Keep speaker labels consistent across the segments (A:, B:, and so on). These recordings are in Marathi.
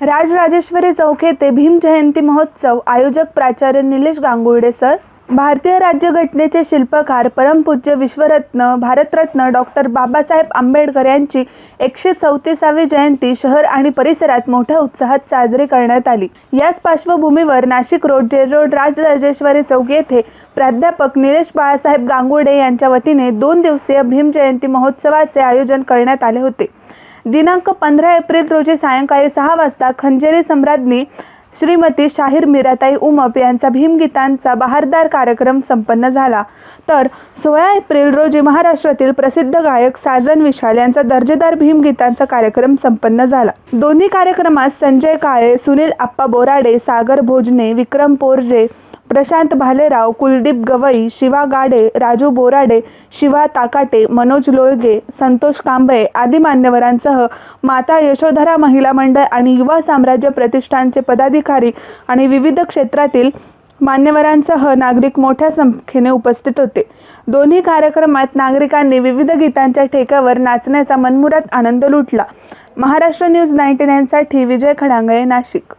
A: राजराजेश्वरी चौक येथे भीम जयंती महोत्सव. आयोजक प्राचार्य निलेश गांगुर्डे सर. भारतीय राज्यघटनेचे शिल्पकार परमपूज्य विश्वरत्न भारतरत्न डॉक्टर बाबासाहेब आंबेडकर यांची एकशे चौतीसावी जयंती शहर आणि परिसरात मोठ्या उत्साहात साजरी करण्यात आली. याच पार्श्वभूमीवर Nashik road jail road Rajarajeshwari Chowk येथे प्राध्यापक निलेश बाळासाहेब गांगुर्डे यांच्या वतीने दोन दिवसीय भीम जयंती महोत्सवाचे आयोजन करण्यात आले होते. दिनांक पंधरा एप्रिल रोजी सायंकाळी सहा वाजता खंजेरी सम्राज्ञी श्रीमती शाहीर मीराताई उमप यांचा भीमगीतांचा बहारदार कार्यक्रम संपन्न झाला. तर सोळा एप्रिल रोजी महाराष्ट्रातील प्रसिद्ध गायक साजन विशाल यांचा दर्जेदार भीमगीतांचा कार्यक्रम संपन्न झाला. दोन्ही कार्यक्रमात संजय काळे सुनील आप्पा बोराडे सागर भोजने विक्रम पोरजे प्रशांत भालेराव कुलदीप गवई शिवा गाडे राजू बोराडे शिवा ताकाटे मनोज लोळगे संतोष कांबळे आदी मान्यवरांसह माता यशोधरा महिला मंडळ आणि युवा साम्राज्य प्रतिष्ठानचे पदाधिकारी आणि विविध क्षेत्रातील मान्यवरांसह नागरिक मोठ्या संख्येने उपस्थित होते. दोन्ही कार्यक्रमात नागरिकांनी विविध गीतांच्या ठेक्यावर नाचण्याचा मनमुरात आनंद लुटला. महाराष्ट्र न्यूज नाईन्टी नाईनसाठी विजय खडांगळे नाशिक.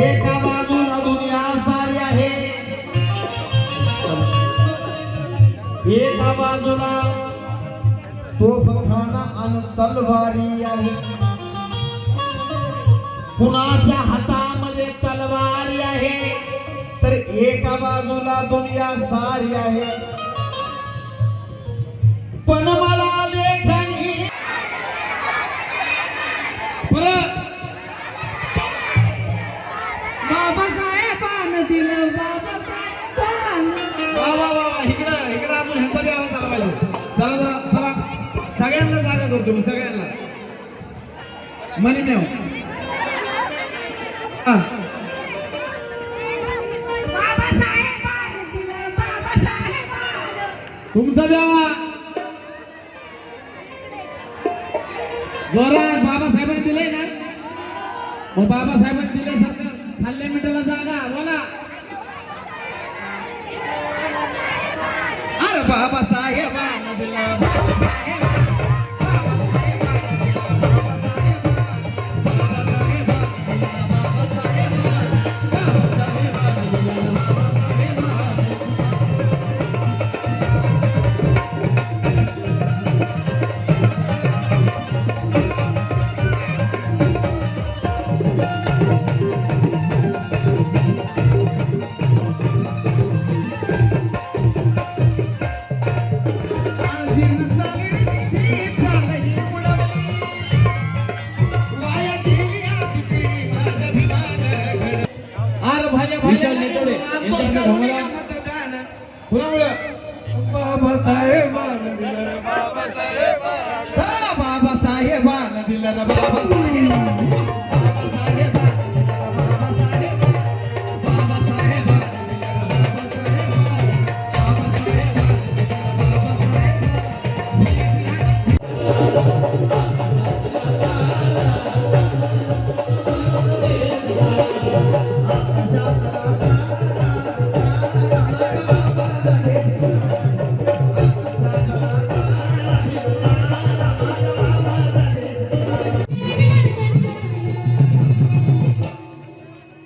B: एका बाजूला दुनिया सारी आहे. एका बाजूला तोफखाना आणि तलवारी आहे. कुणाच्या हातामध्ये तलवारी आहे तर एका बाजूला दुनिया सारी आहे. पण मला सगळ्यांना जागा करतो मी सगळ्यांना. मनी हा. तुमचा देवा आवाज जोरात बाबासाहेबांनी दिलंय ना? मग बाबासाहेबांनी दिल्यासारखं खाल्ल्या मिठाला जागा. बोला. विशाल नेटोडे यांच्या भोंगला
C: पुरावळं बाबासाहेबान दिलं बाबासाहेबान
B: दिलं बाबा.